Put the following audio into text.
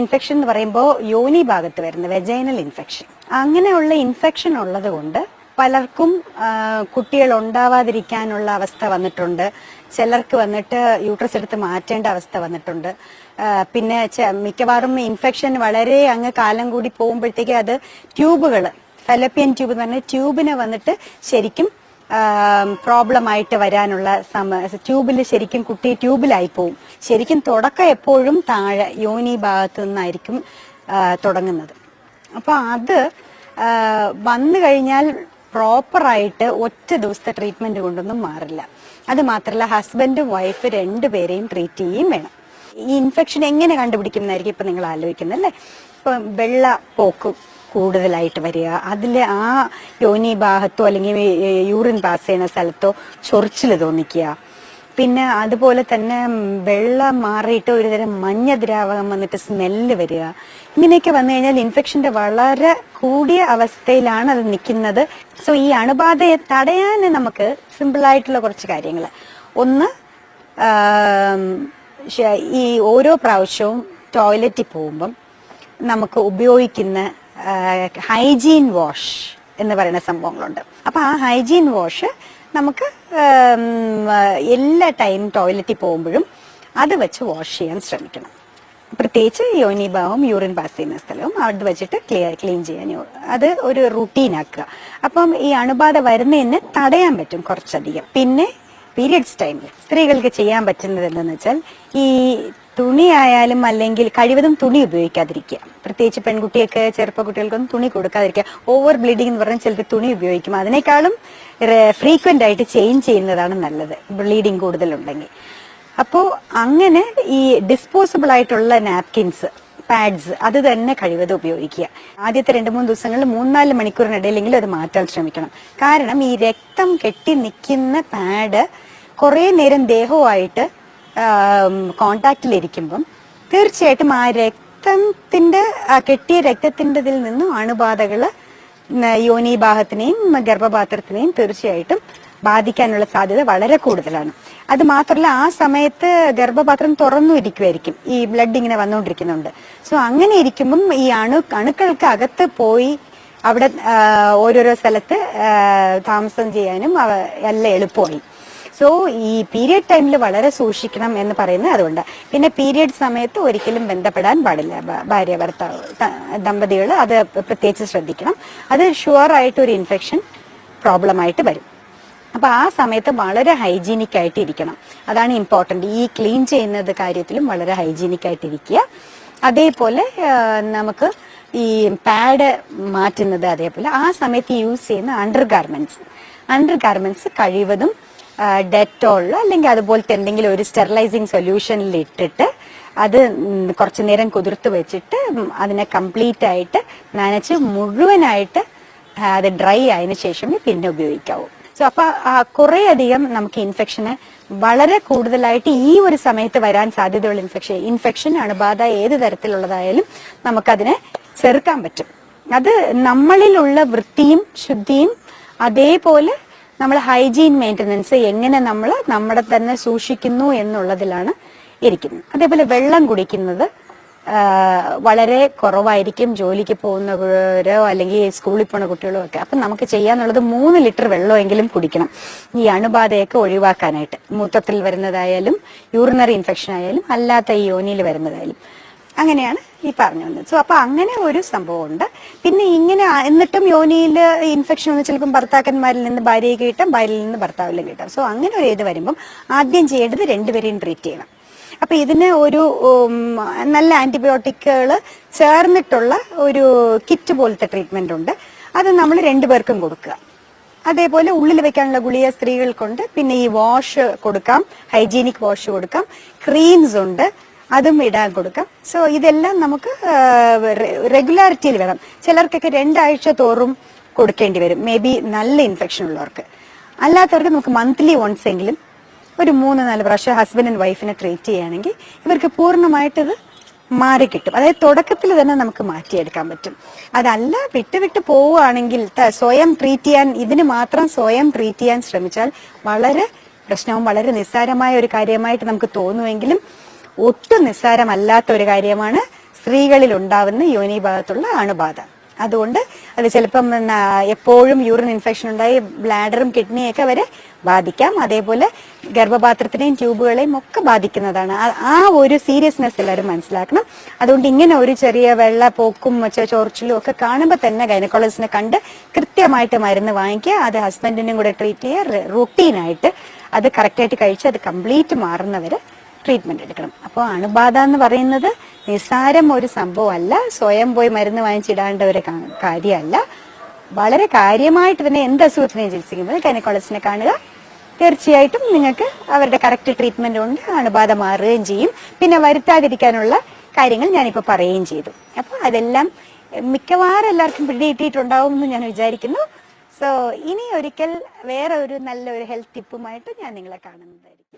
Infection എന്ന് പറയുമ്പോൾ യോനി ഭാഗത്ത് വരുന്ന വെജൈനൽ ഇൻഫെക്ഷൻ അങ്ങനെയുള്ള ഇൻഫെക്ഷൻ ഉള്ളത് കൊണ്ട് പലർക്കും കുട്ടികൾ ഉണ്ടാവാതിരിക്കാനുള്ള അവസ്ഥ വന്നിട്ടുണ്ട്. ചിലർക്ക് വന്നിട്ട് യൂട്രസ് എടുത്ത് മാറ്റേണ്ട അവസ്ഥ വന്നിട്ടുണ്ട്. പിന്നെ മിക്കവാറും ഇൻഫെക്ഷൻ വളരെ അങ്ങ് കാലം കൂടി പോകുമ്പോഴത്തേക്ക് അത് ട്യൂബുകൾ ഫെലപ്പിയൻ ട്യൂബ് എന്ന് പറഞ്ഞ ട്യൂബിനെ വന്നിട്ട് ശരിക്കും പ്രോബ്ലം ആയിട്ട് വരാനുള്ള സമ ട്യൂബിൽ ശരിക്കും കുട്ടി ട്യൂബിലായി പോവും. ശരിക്കും തുടക്കം എപ്പോഴും താഴെ യോനി ഭാഗത്തു നിന്നായിരിക്കും തുടങ്ങുന്നത്. അപ്പോൾ അത് വന്നു കഴിഞ്ഞാൽ പ്രോപ്പറായിട്ട് ഒറ്റ ദിവസത്തെ ട്രീറ്റ്മെന്റ് കൊണ്ടൊന്നും മാറില്ല. അത് മാത്രമല്ല ഹസ്ബൻഡും വൈഫ് രണ്ടുപേരെയും ട്രീറ്റ് ചെയ്യുകയും വേണം. ഈ ഇൻഫെക്ഷൻ എങ്ങനെ കണ്ടുപിടിക്കുന്നതായിരിക്കും ഇപ്പം നിങ്ങൾ ആലോചിക്കുന്നത് അല്ലേ? ഇപ്പം വെള്ള പോക്ക് കൂടുതലായിട്ട് വരിക. അതിൽ ആ യോനി ഭാഗത്തോ അല്ലെങ്കിൽ യൂറിൻ പാസ് ചെയ്യുന്ന സ്ഥലത്തോ ചൊറിച്ചിൽ തോന്നിക്കുക. പിന്നെ അതുപോലെ തന്നെ വെള്ളം മാറിയിട്ട് ഒരുതരം മഞ്ഞ ദ്രാവകം വന്നിട്ട് സ്മെല്ല് വരിക. ഇങ്ങനെയൊക്കെ വന്നു കഴിഞ്ഞാൽ ഇൻഫെക്ഷന്റെ വളരെ കൂടിയ അവസ്ഥയിലാണ് അത് നിൽക്കുന്നത്. സോ ഈ അണുബാധയെ തടയാൻ നമുക്ക് സിമ്പിൾ ആയിട്ടുള്ള കുറച്ച് കാര്യങ്ങൾ. ഒന്ന് ഈ ഓരോ പ്രാവശ്യവും ടോയ്ലറ്റിൽ പോകുമ്പം നമുക്ക് ഉപയോഗിക്കുന്ന ഹൈജീൻ വാഷ് എന്ന് പറയുന്ന സംഭവങ്ങളുണ്ട്. അപ്പൊ ആ ഹൈജീൻ വാഷ് നമുക്ക് എല്ലാ ടൈം ടോയ്ലറ്റിൽ പോകുമ്പോഴും അത് വെച്ച് വാഷ് ചെയ്യാൻ ശ്രമിക്കണം. പ്രത്യേകിച്ച് യോനി ഭാവം യൂറിൻ പാസ് ചെയ്യുന്ന സ്ഥലവും അത് വെച്ചിട്ട് ക്ലിയർ ക്ലീൻ ചെയ്യാൻ അത് ഒരു റുട്ടീൻ ആക്കുക. അപ്പം ഈ അണുബാധ വരുന്നതിന് തടയാൻ പറ്റും കുറച്ചധികം. പിന്നെ പീരിയഡ്സ് ടൈമിൽ സ്ത്രീകൾക്ക് ചെയ്യാൻ പറ്റുന്നത് എന്താണെന്ന് വെച്ചാൽ ഈ തുണി ആയാലും അല്ലെങ്കിൽ കഴിവതും തുണി ഉപയോഗിക്കാതിരിക്കുക. പ്രത്യേകിച്ച് പെൺകുട്ടിയൊക്കെ ചെറുപ്പ കുട്ടികൾക്കൊന്നും തുണി കൊടുക്കാതിരിക്കുക. ഓവർ ബ്ലീഡിംഗ് എന്ന് പറഞ്ഞാൽ ചിലപ്പോൾ തുണി ഉപയോഗിക്കും. അതിനേക്കാളും ഫ്രീക്വന്റ് ആയിട്ട് ചേഞ്ച് ചെയ്യുന്നതാണ് നല്ലത്. ബ്ലീഡിങ് കൂടുതലുണ്ടെങ്കിൽ. അപ്പോ അങ്ങനെ ഈ ഡിസ്പോസിബിൾ ആയിട്ടുള്ള നാപ്കിൻസ് പാഡ്സ് അത് തന്നെ കഴിവതും ഉപയോഗിക്കുക. ആദ്യത്തെ രണ്ട് മൂന്ന് ദിവസങ്ങളിൽ മൂന്നാൽ മണിക്കൂറിനിടയിലെങ്കിലും അത് മാറ്റാൻ ശ്രമിക്കണം. കാരണം ഈ രക്തം കെട്ടി നിൽക്കുന്ന പാഡ് കുറേ നേരം ദേഹവുമായിട്ട് കോണ്ടാക്റ്റിലിരിക്കുമ്പം തീർച്ചയായിട്ടും ആ രക്തത്തിന്റെ ആ കെട്ടിയ രക്തത്തിന്റെതിൽ നിന്നും അണുബാധകൾ യോനിഭാഗത്തിനെയും ഗർഭപാത്രത്തിനെയും തീർച്ചയായിട്ടും ബാധിക്കാനുള്ള സാധ്യത വളരെ കൂടുതലാണ്. അത് മാത്രമല്ല ആ സമയത്ത് ഗർഭപാത്രം തുറന്നു ഇരിക്കുമായിരിക്കും ഈ ബ്ലഡ് ഇങ്ങനെ വന്നുകൊണ്ടിരിക്കുന്നുണ്ട്. സോ അങ്ങനെ ഇരിക്കുമ്പം ഈ അണു അണുക്കൾക്ക് അകത്ത് പോയി അവിടെ ഓരോരോ സ്ഥലത്ത് താമസം ചെയ്യാനും എല്ലാം എളുപ്പമായി. സോ ഈ പീരിയഡ് ടൈമിൽ വളരെ സൂക്ഷിക്കണം എന്ന് പറയുന്നത് അതുകൊണ്ട്. പിന്നെ പീരിയഡ് സമയത്ത് ഒരിക്കലും ബന്ധപ്പെടാൻ പാടില്ല. ഭാര്യ ഭർത്താവ് ദമ്പതികൾ അത് പ്രത്യേകിച്ച് ശ്രദ്ധിക്കണം. അത് ഷുവർ ആയിട്ട് ഒരു ഇൻഫെക്ഷൻ പ്രോബ്ലം ആയിട്ട് വരും. അപ്പൊ ആ സമയത്ത് വളരെ ഹൈജീനിക് ആയിട്ട് ഇരിക്കണം. അതാണ് ഇമ്പോർട്ടന്റ് ഈ ക്ലീൻ ചെയ്യുന്നത് കാര്യത്തിലും വളരെ ഹൈജീനിക് ആയിട്ട് ഇരിക്കുക. അതേപോലെ നമുക്ക് ഈ പാഡ് മാറ്റുന്നത് അതേപോലെ. ആ സമയത്ത് യൂസ് ചെയ്യുന്ന അണ്ടർ ഗാർമെന്റ്സ് അണ്ടർ ഗാർമെന്റ്സ് കഴിവതും ഡെറ്റോളിലോ അല്ലെങ്കിൽ അതുപോലത്തെ എന്തെങ്കിലും ഒരു സ്റ്റെറിലൈസിങ് സൊല്യൂഷനിൽ ഇട്ടിട്ട് അത് കുറച്ചു നേരം കുതിർത്ത് വെച്ചിട്ട് അതിനെ കംപ്ലീറ്റ് ആയിട്ട് നനച്ച് മുഴുവനായിട്ട് അത് ഡ്രൈ ആയതിനു ശേഷമേ പിന്നെ ഉപയോഗിക്കാവൂ. സോ അപ്പൊ കുറേയധികം നമുക്ക് ഇൻഫെക്ഷന് വളരെ കൂടുതലായിട്ട് ഈ ഒരു സമയത്ത് വരാൻ സാധ്യതയുള്ള ഇൻഫെക്ഷൻ ഇൻഫെക്ഷൻ അണുബാധ ഏത് തരത്തിലുള്ളതായാലും നമുക്കതിനെ ചെറുക്കാൻ പറ്റും. അത് നമ്മളിലുള്ള വൃത്തിയും ശുദ്ധിയും അതേപോലെ നമ്മൾ ഹൈജീൻ മെയിന്റനൻസ് എങ്ങനെ നമ്മൾ നമ്മുടെ തന്നെ സൂക്ഷിക്കുന്നു എന്നുള്ളതിലാണ് ഇരിക്കുന്നത്. അതേപോലെ വെള്ളം കുടിക്കുന്നത് വളരെ കുറവായിരിക്കും ജോലിക്ക് പോകുന്നവരോ അല്ലെങ്കിൽ സ്കൂളിൽ പോണ കുട്ടികളോ ഒക്കെ. അപ്പം നമുക്ക് ചെയ്യാന്നുള്ളത് മൂന്ന് ലിറ്റർ വെള്ളമെങ്കിലും കുടിക്കണം. ഈ അണുബാധയൊക്കെ ഒഴിവാക്കാനായിട്ട്. മൂത്രത്തിൽ വരുന്നതായാലും യൂറിനറി ഇൻഫെക്ഷൻ ആയാലും അല്ലാത്ത ഈ യോനിയിൽ വരുന്നതായാലും. അങ്ങനെയാണ് ഈ പറഞ്ഞു വന്നത്. സോ അപ്പൊ അങ്ങനെ ഒരു സംഭവമുണ്ട്. പിന്നെ ഇങ്ങനെ എന്നിട്ടും യോനിയിൽ ഇൻഫെക്ഷൻ ഒന്ന് ചിലപ്പം ഭർത്താക്കന്മാരിൽ നിന്ന് ഭാര്യയെ കിട്ടാം ഭാര്യയിൽ നിന്ന് ഭർത്താവിലും കിട്ടാം. സോ അങ്ങനെ ഒരു ഇത് വരുമ്പം ആദ്യം ചെയ്യേണ്ടത് രണ്ടുപേരെയും ട്രീറ്റ് ചെയ്യണം. അപ്പൊ ഇതിന് ഒരു നല്ല ആന്റിബയോട്ടിക്കുകൾ ചേർന്നിട്ടുള്ള ഒരു കിറ്റ് പോലത്തെ ട്രീറ്റ്മെന്റ് ഉണ്ട്. അത് നമ്മൾ രണ്ടുപേർക്കും കൊടുക്കുക. അതേപോലെ ഉള്ളിൽ വെക്കാനുള്ള ഗുളിക സ്ത്രീകൾക്കുണ്ട്. പിന്നെ ഈ വാഷ് കൊടുക്കാം ഹൈജീനിക് വാഷ് കൊടുക്കാം. ക്രീംസ് ഉണ്ട്. അതും ഇടാൻ കൊടുക്കാം. സോ ഇതെല്ലാം നമുക്ക് റെഗുലാരിറ്റിയിൽ വേണം. ചിലർക്കൊക്കെ രണ്ടാഴ്ച തോറും കൊടുക്കേണ്ടി വരും. മേ ബി നല്ല ഇൻഫെക്ഷൻ ഉള്ളവർക്ക്. അല്ലാത്തവർക്ക് നമുക്ക് മന്ത്ലി വൺസ് എങ്കിലും ഒരു മൂന്ന് നാല് പ്രാവശ്യം ഹസ്ബൻഡ് ആൻഡ് വൈഫിനെ ട്രീറ്റ് ചെയ്യുകയാണെങ്കിൽ ഇവർക്ക് പൂർണമായിട്ടത് മാറി കിട്ടും. അതായത് തുടക്കത്തിൽ തന്നെ നമുക്ക് മാറ്റിയെടുക്കാൻ പറ്റും. അതല്ല വിട്ട് വിട്ട് പോവുകയാണെങ്കിൽ സ്വയം ട്രീറ്റ് ചെയ്യാൻ ഇതിന് മാത്രം സ്വയം ട്രീറ്റ് ചെയ്യാൻ ശ്രമിച്ചാൽ വളരെ പ്രശ്നവും വളരെ നിസ്സാരമായ ഒരു കാര്യമായിട്ട് നമുക്ക് തോന്നുമെങ്കിലും ഒട്ടും നിസ്സാരമല്ലാത്ത ഒരു കാര്യമാണ് സ്ത്രീകളിൽ ഉണ്ടാവുന്ന യോനി ഭാഗത്തുള്ള അണുബാധ. അതുകൊണ്ട് അത് ചിലപ്പം എപ്പോഴും യൂറിൻ ഇൻഫെക്ഷൻ ഉണ്ടായി ബ്ലാഡറും കിഡ്നിയൊക്കെ വരെ ബാധിക്കാം. അതേപോലെ ഗർഭപാത്രത്തിനെയും ട്യൂബുകളെയും ഒക്കെ ബാധിക്കുന്നതാണ്. ആ- ഒരു സീരിയസ്നെസ് എല്ലാവരും മനസ്സിലാക്കണം. അതുകൊണ്ട് ഇങ്ങനെ ഒരു ചെറിയ വെള്ള പോക്കും ചോർച്ചിലും ഒക്കെ കാണുമ്പോൾ തന്നെ ഗൈനക്കോളജിസ്റ്റിനെ കണ്ട് കൃത്യമായിട്ട് മരുന്ന് വാങ്ങിക്കുക അത് ഹസ്ബൻഡിനും കൂടെ ട്രീറ്റ് ചെയ്യുക റുട്ടീനായിട്ട് അത് കറക്റ്റായിട്ട് കഴിച്ച് അത് കംപ്ലീറ്റ് മാറുന്നവരെ ട്രീറ്റ്മെന്റ് എടുക്കണം. അപ്പോൾ അണുബാധ എന്ന് പറയുന്നത് നിസ്സാരം ഒരു സംഭവമല്ല. സ്വയം പോയി മരുന്ന് വാങ്ങിച്ചിടാണ്ട ഒരു കാര്യമല്ല. വളരെ കാര്യമായിട്ട് തന്നെ എന്ത് അസുഖത്തിനെയും ചികിത്സിക്കുമ്പോൾ ഗൈനക്കോളജിസ്റ്റിനെ കാണുക. തീർച്ചയായിട്ടും നിങ്ങൾക്ക് അവരുടെ കറക്റ്റ് ട്രീറ്റ്മെന്റ് കൊണ്ട് അണുബാധ മാറുകയും ചെയ്യും. പിന്നെ വരുത്താതിരിക്കാനുള്ള കാര്യങ്ങൾ ഞാനിപ്പോൾ പറയുകയും ചെയ്തു. അപ്പോൾ അതെല്ലാം മിക്കവാറും എല്ലാവർക്കും പിടികിട്ടിയിട്ടുണ്ടാവും എന്ന് ഞാൻ വിചാരിക്കുന്നു. സോ ഇനി ഒരിക്കൽ വേറെ ഒരു നല്ല ഒരു ഹെൽത്ത് ടിപ്പുമായിട്ട് ഞാൻ നിങ്ങളെ കാണുന്നതായിരിക്കും.